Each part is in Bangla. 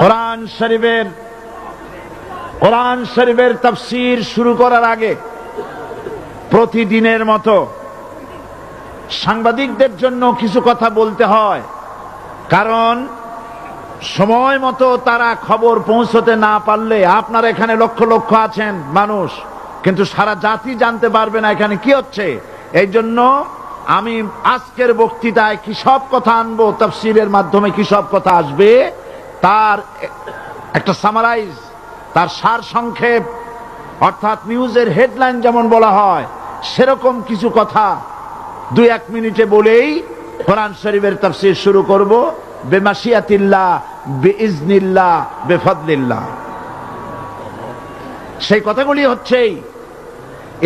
কোরআন শরীফের কোরআন শরীফের তাফসীর শুরু করার আগে প্রতিদিনের মতো সাংবাদিকদের জন্য কিছু কথা বলতে হয়। কারণ সময় মতো তারা খবর পৌঁছতে না পারলে আপনার এখানে লক্ষ লক্ষ আছেন মানুষ, কিন্তু সারা জাতি জানতে পারবে না এখানে কি হচ্ছে। এই জন্য আমি আজকের বক্তৃতায় কি সব কথা আনব তফসিলের মাধ্যমে কি সব কথা আসবে? তার একটা সামারাইজ তার সার সংক্ষেপ, অর্থাৎ নিউজের হেডলাইন যেমন বলা হয়, সেরকম কিছু কথা দুই এক মিনিটে বলেই কোরআন শরীফের তাফসীর শুরু করব। বেমাশিয়াতিল্লাহ, বেইজনিল্লাহ, বেফদলিল্লাহ। সেই কথাগুলি হচ্ছেই,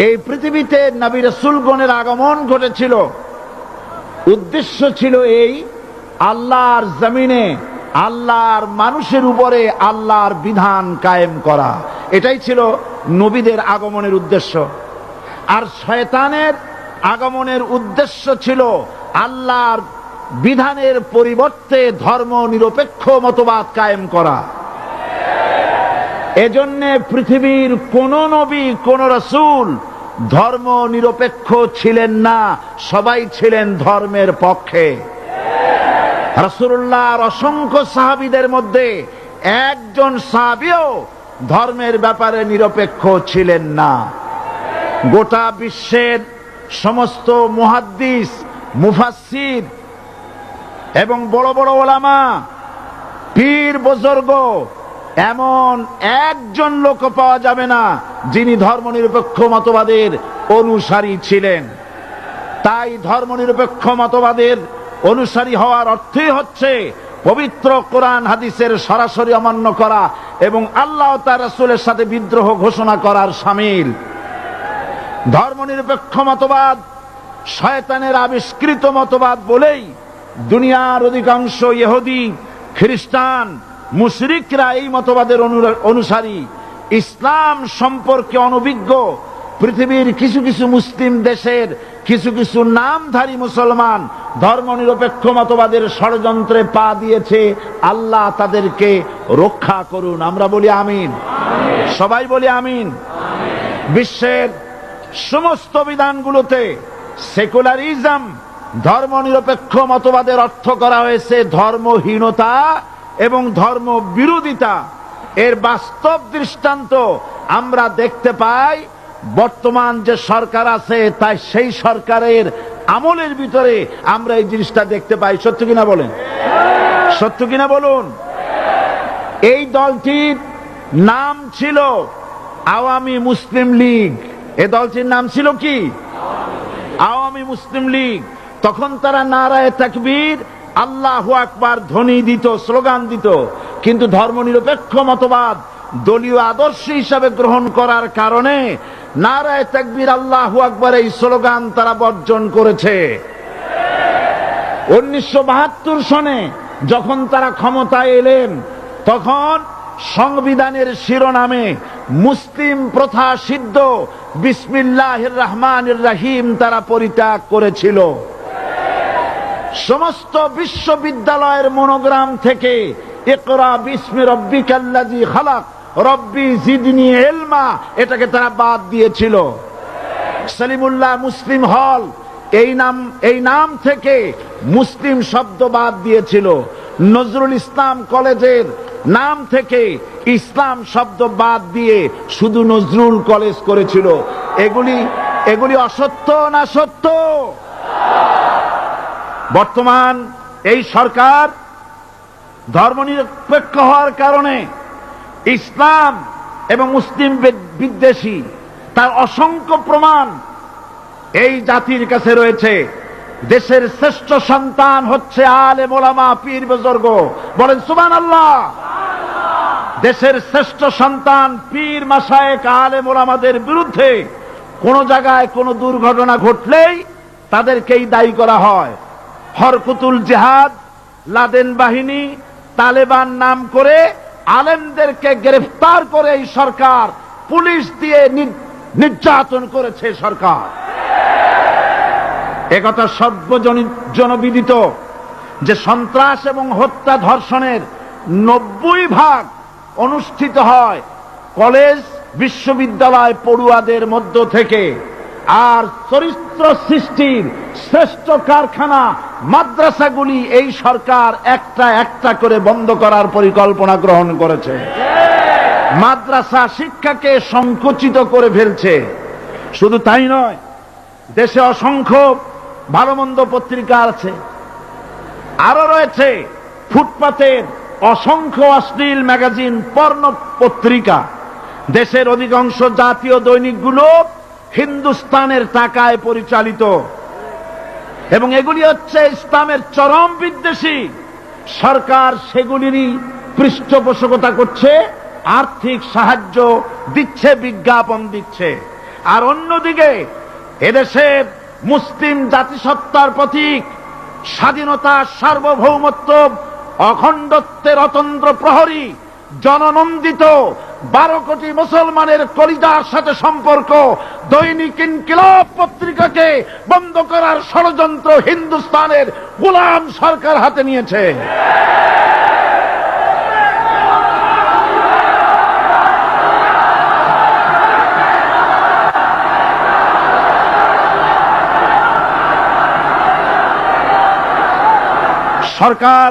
এই পৃথিবীতে নবী রসুলগণের আগমন ঘটেছিল। উদ্দেশ্য ছিল এই, আল্লাহর জমিনে আল্লাহর মানুষের উপরে আল্লাহর বিধান কায়েম করা। এটাই ছিল নবীদের আগমনের উদ্দেশ্য। আর শয়তানের আগমনের উদ্দেশ্য ছিল আল্লাহর বিধানের পরিবর্তে ধর্ম নিরপেক্ষ মতবাদ কায়েম করা। এজন্যে পৃথিবীর কোন নবী, কোন রসুল ধর্ম নিরপেক্ষ ছিলেন না, সবাই ছিলেন ধর্মের পক্ষে। রসুল্লাহর অসংখ্য সাহাবিদের মধ্যে একজন সাহাবিও ধর্মের ব্যাপারে নিরপেক্ষ ছিলেন না। গোটা বিশ্বের সমস্ত মুহাদ্দিস মুফাসির এবং বড় বড় ওলামা, পীর বুজুর্গ এমন একজন লোক পাওয়া যাবে না যিনি ধর্মনিরপেক্ষ মতবাদের অনুসারী ছিলেন। তাই ধর্মনিরপেক্ষ মতবাদের অনুসারী হওয়ার অর্থই হচ্ছে পবিত্র কোরআন হাদিসের সরাসরি অমান্য করা এবং আল্লাহ তার রাসূলের সাথে বিদ্রোহ ঘোষণা করার সামিল। ধর্মনিরপেক্ষ মতবাদ, শয়তানের আবিষ্কৃত মতবাদ বলেই দুনিয়ার অধিকাংশ ইহুদি, খ্রিস্টান, মুশরিকরা এই মতবাদের অনুসারী। ইসলাম সম্পর্কে অনভিজ্ঞ, পৃথিবীর কিছু কিছু মুসলিম দেশের কিছু কিছু নামধারী মুসলমান ধর্মনিরপেক্ষ মতবাদের ষড়যন্ত্রে পা দিয়েছে আল্লাহ তাদেরকে রক্ষা করুন। আমরা বলি আমিন। সবাই বলি আমিন। বিশ্বের সমস্ত বিধানগুলোতে সেকুলারিজম, ধর্মনিরপেক্ষ মতবাদের অর্থ করা হয়েছে ধর্মহীনতা এবং ধর্ম বিরোধিতা এর বাস্তব দৃষ্টান্ত আমরা দেখতে পাই বর্তমান যে সরকার আছে, তাই সেই সরকারের আমলের ভিতরে আমরা এই জিনিসটা দেখতে পাই। সত্য কিনা বলেন? সত্য কিনা বলুন? এই দলটির নাম ছিল আওয়ামী মুসলিম লীগ। এ দলটির নাম ছিল কি? আওয়ামী মুসলিম লীগ। তখন তারা নারায় তাকবীর, আল্লাহ আকবার ধ্বনি দিত, স্লোগান দিত। কিন্তু ধর্মনিরপেক্ষ মতবাদ দলীয় আদর্শ হিসাবে গ্রহণ করার কারণে নারায় তাকবীর আল্লাহ আকবার এই স্লোগান তারা বর্জন করেছে। উনিশশো বাহাত্তর সনে যখন তারা ক্ষমতায় এলেন, তখন সংবিধানের শিরোনামে মুসলিম প্রথা সিদ্ধ বিসমিল্লাহ রহমান রাহিম তারা পরিত্যাগ করেছিল। সমস্ত বিশ্ববিদ্যালয়ের মনোগ্রাম থেকে একরা বিস্মি রব্বিকাল্লাজি খালাক। রব্বি জিদনি এলমা এটাকে তারা বাদ দিয়েছিল। সলিমুল্লাহ মুসলিম হল। এই নাম এই নাম থেকে মুসলিম শব্দ বাদ দিয়েছিল। নজরুল ইসলাম কলেজের নাম থেকে ইসলাম শব্দ বাদ দিয়ে শুধু নজরুল কলেজ করেছিল। এগুলি এগুলি অসত্য না সত্য? বর্তমান এই সরকার ধর্মনিরপেক্ষ হওয়ার কারণে ইসলাম এবং মুসলিম বিদ্বেষী, তার অসংখ্য প্রমাণ এই জাতির কাছে রয়েছে। দেশের শ্রেষ্ঠ সন্তান হচ্ছে আলে মোলামা পীর বুজুর্গ। বলেন সুবান আল্লাহ দেশের শ্রেষ্ঠ সন্তান পীর মাসায়েক আলে মোলামাদের বিরুদ্ধে কোন জায়গায় কোনো দুর্ঘটনা ঘটলেই তাদেরকেই দায়ী করা হয়। হরকুতুল জেহাদ, লাদেন বাহিনী তালেবান নাম করে আলেমদেরকে গ্রেফতার করে এই সরকার, পুলিশ দিয়ে নির্যাতন করেছে সরকার। একথা সর্বজনবিদিত যে সন্ত্রাস এবং হত্যা ধর্ষণের নব্বই ভাগ অনুষ্ঠিত হয় কলেজ, বিশ্ববিদ্যালয় পড়ুয়াদের মধ্য থেকে। আর চরিত্র সৃষ্টির শ্রেষ্ঠ কারখানা মাদ্রাসাগুলি এই সরকার একটা একটা করে বন্ধ করার পরিকল্পনা গ্রহণ করেছে। মাদ্রাসা শিক্ষাকে সংকুচিত করে ফেলছে। শুধু তাই নয়, দেশে অসংখ্য ভালো মন্দ পত্রিকা আছে। আরও রয়েছে ফুটপাতের অসংখ্য অশ্লীল ম্যাগাজিন, পর্ণ পত্রিকা। দেশের অধিকাংশ জাতীয় দৈনিকগুলো হিন্দুস্তানের টাকায় পরিচালিত। এবং এগুলি হচ্ছে ইসলামের চরম বিদ্বেষী। সরকার সেগুলিরই পৃষ্ঠপোষকতা করছে, আর্থিক সাহায্য দিচ্ছে, বিজ্ঞাপন দিচ্ছে। আর অন্যদিকে এদেশের মুসলিম জাতিসত্তার প্রতীক, স্বাধীনতা সার্বভৌমত্ব, অখণ্ডত্বের অতন্ত্র প্রহরী জননন্দিত বারো কোটি মুসলমানের কলিজার সাথে সম্পর্ক, দৈনিক ইনকিলাব পত্রিকাকে বন্ধ করার ষড়যন্ত্র হিন্দুস্তানের গোলাম সরকার হাতে নিয়েছে। সরকার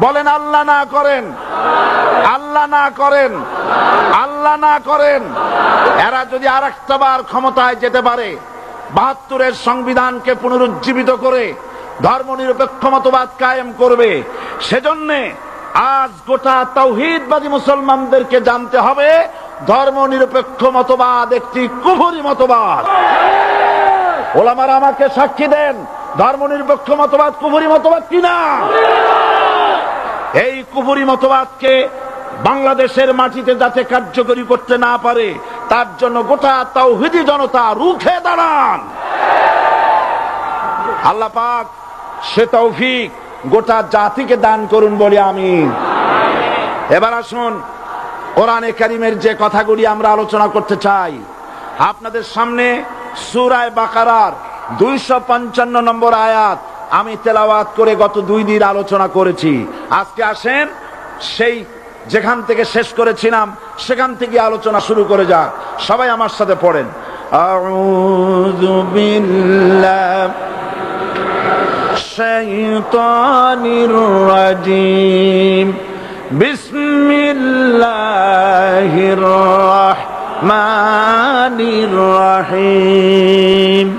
বলেন, আল্লাহ না করেন। আল্লাহ না করেন। আল্লাহ না করেন। এরা যদি আর বার ক্ষমতায় যেতে পারে, বাহাত্তরের সংবিধানকে পুনরুজ্জীবিত করে ধর্ম নিরপেক্ষ মতবাদ কায়েম করবে, সেজন্য আজ গোটা তৌহিদবাদী মুসলমানদেরকে জানতে হবে ধর্ম নিরপেক্ষ মতবাদ একটি কুফুরি মতবাদ। ওলামারা আমাকে সাক্ষী দেন ধর্ম নিরপেক্ষ মতবাদ কুফুরি মতবাদ কিনা? এই কুফুরি মতবাদকে বাংলাদেশের মাটিতে যাতে কার্যকরী করতে না পারে, তার জন্য গোটা তাওহিদি জনতা রুখে দাঁড়ান। আল্লাহ পাক সে তৌফিক গোটা জাতিকে দান করুন বলে আমি। এবার আসুন, কোরআনে কারিমের যে কথাগুলি আমরা আলোচনা করতে চাই, আপনাদের সামনে সুরায় বাকারার দুইশো পঞ্চান্ন নম্বর আয়াত। আমি তেলাওয়াত করে গত দুই দিন আলোচনা করেছি। আজকে আসেন, সেই যেখান থেকে শেষ করেছিলাম, সেখান থেকে আলোচনা শুরু করে যাক। সবাই আমার সাথে পড়েন। বিসমিল্লাহির রাহমানির রহিম।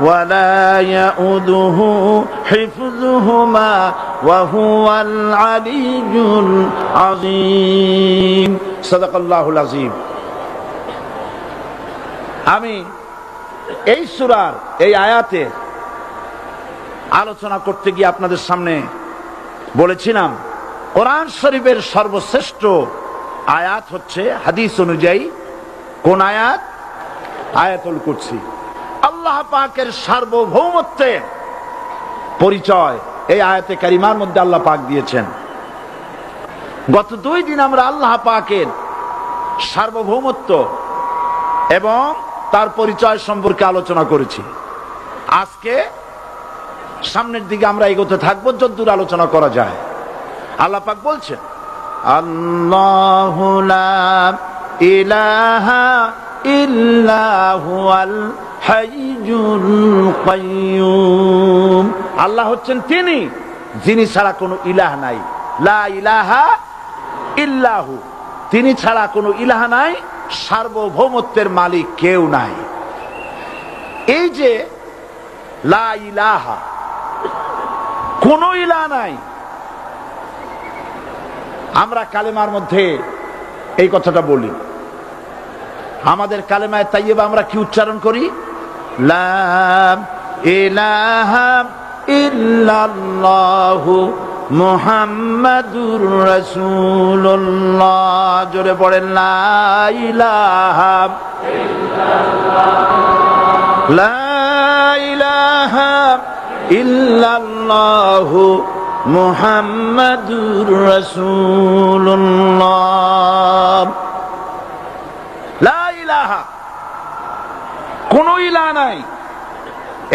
ولا يؤده حفظهما وهو العلي العظيم صدق الله العظيم আমি এই সুরার এই আয়াতে আলোচনা করতে গিয়ে আপনাদের সামনে বলেছিলাম কোরআন শরীফের সর্বশ্রেষ্ঠ আয়াত হচ্ছে হাদিস অনুযায়ী কোন আয়াত আয়াতুল কুরসি আল্লাহ পাকের সার্বভৌমত্বের পরিচয় এই আয়াতে কারিমার মধ্যে আল্লাহ পাক দিয়েছেন। গত দুই দিন আমরা আল্লাহ পাকের সার্বভৌমত্ব এবং তার পরিচয় সম্পর্কে আলোচনা করেছি। আজকে সামনের দিকে আমরা এগোতে থাকব, যদ্দূর আলোচনা করা যায়। আল্লাহ পাক বলছেন, আল্লাহ ইলাহা হাইয়ুল কাইয়ুম আল্লাহ হচ্ছেন তিনি, যিনি ছাড়া কোনো ইলাহ নাই। লা ইলাহা ইল্লাহু। তিনি ছাড়া কোনো ইলাহ নাই, সার্বভৌমত্বের মালিক কেউ নাই। এই যে লা ইলাহা, কোন ইলাহ নাই। আমরা কালেমার মধ্যে এই কথাটা বলি। আমাদের কালেমায় তাইয়েবা আমরা কি উচ্চারণ করি? লা ইলাহা ইল্লাল্লাহু মুহাম্মাদুর রাসূলুল্লাহ। জোরে পড়েন, লা ইলাহা লা ইলাহা ইল্লাল্লাহু মুহাম্মাদুর রাসূলুল্লাহ। লা কোন ইলা নাই।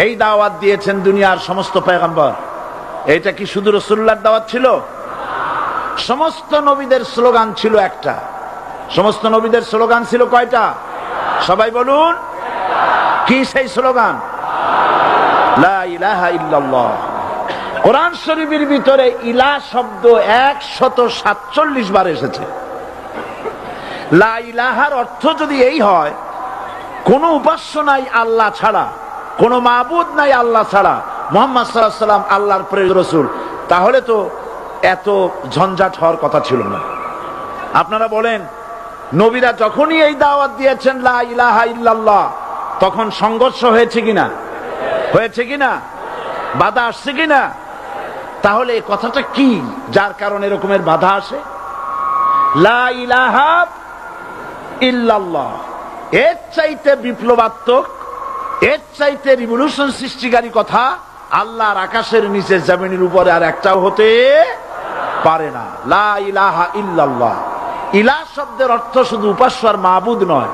এই দাওয়াত দিয়েছেন দুনিয়ার সমস্ত পেগম্বর এটা কি শুধু রসুল্লার দাওয়াত ছিল? সমস্ত নবীদের স্লোগান ছিল একটা। সমস্ত নবীদের স্লোগান ছিল কয়টা? সবাই বলুন। কি সেই স্লোগান? কোরআন শরীফের ভিতরে ইলা শব্দ একশত সাতচল্লিশ বার এসেছে। লা ইলাহার অর্থ যদি এই হয় কোন উপাস্য নাই আল্লাহ ছাড়া, কোনো মাবুদ নাই আল্লাহ ছাড়া। মোহাম্মদ সাল্লাম আল্লাহর প্রের রসুল। তাহলে তো এত ঝঞ্ঝাট হওয়ার কথা ছিল না। আপনারা বলেন, নবীরা যখনই এই দাওয়াত দিয়েছেন, লা ইলাহা ইল্লাল্লাহ, তখন সংঘর্ষ হয়েছে কিনা? হয়েছে কিনা? বাধা আসছে কিনা? তাহলে এই কথাটা কি? যার কারণে এরকমের বাধা আসে? লা ইলাহা ইল্লাল্লাহ। এর চাইতে বিপ্লবাত্মক, এর চাইতে রিভলিউশন সৃষ্টিকারী কথা আল্লাহর আকাশের নিচে জমিনের উপরে আর একটাও হতে পারে না। লা ইলাহা ইল্লাল্লাহ। ইলা শব্দের অর্থ শুধু উপাস্য আর মাহবুদ নয়।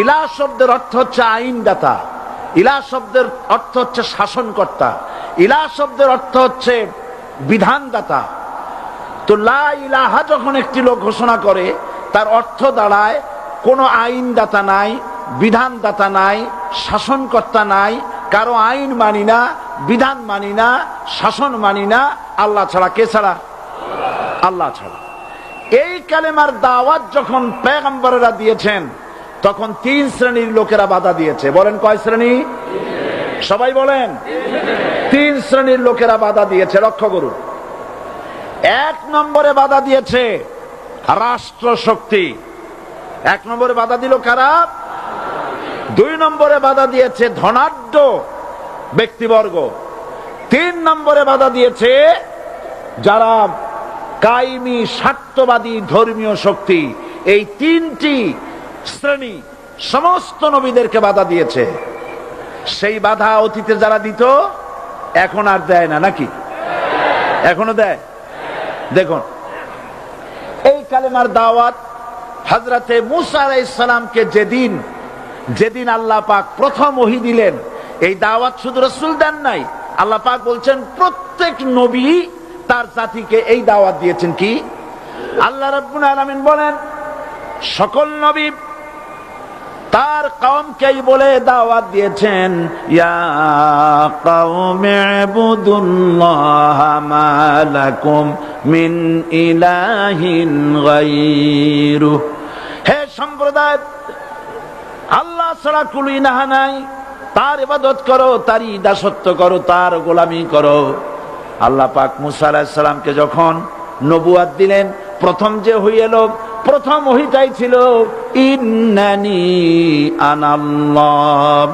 ইলা শব্দের অর্থ হচ্ছে আইনদাতা। ইলা শব্দের অর্থ হচ্ছে শাসনকর্তা। ইলা শব্দের অর্থ হচ্ছে বিধানদাতা। তো লা ইলাহা যখন একটি লোক ঘোষণা করে, তার অর্থ দাঁড়ায় কোনো আইনদাতা নাই, বিধানদাতা নাই, শাসনকর্তা নাই, কারও আইন মানি না, বিধান মানি না, শাসন মানি না, আল্লাহ ছাড়া কে ছাড়া? আল্লাহ ছাড়া। এই কালেমার দাওয়াত যখন পেগম্বরেরা দিয়েছেন, তখন তিন শ্রেণির লোকেরা বাধা দিয়েছে। বলেন কয় শ্রেণি? সবাই বলেন। তিন শ্রেণির লোকেরা বাধা দিয়েছে, লক্ষ্য করুন। এক নম্বরে বাধা দিয়েছে রাষ্ট্র শক্তি এক নম্বরে বাধা দিল কারা? দুই নম্বরে বাধা দিয়েছে ধনাঢ্য ব্যক্তিবর্গ। তিন নম্বরে বাধা দিয়েছে যারা কাইমি, স্বার্থবাদী, ধর্মীয় শক্তি। এই তিনটি শ্রেণি সমস্ত নবীদেরকে বাধা দিয়েছে। সেই বাধা অতীতে যারা দিত, এখন আর দেয় না, নাকি? এখনও দেয়? দেখুন, এই কালেমার দাওয়াত হজরতে মুসা যেদিন যেদিন আল্লাহ পাক প্রথম ওহি দিলেন, এই দাওয়াত শুধু রসুল দেন নাই, আল্লাহ পাক বলছেন প্রত্যেক নবী তার জাতিকে এই দাওয়াত দিয়েছেন কি? আল্লাহ রব্বুল আলমিন বলেন, সকল নবী তার কওমকেই বলে দাওয়াত দিয়েছেন, ইয়া মিন ইলাহিন গায়রু হে সম্প্রদায়। আল্লাহ ছাড়া কুলি নাহা নাই। তার ইবাদত করো, তারই দাসত্ব করো, তার গোলামি করো। আল্লাহ পাক মুসা আলাইহিস সালামকে যখন নবুয়াত দিলেন, প্রথম যে হইল প্রথম ওহিটাই ছিল, ইন্নানি আনাল্লাহ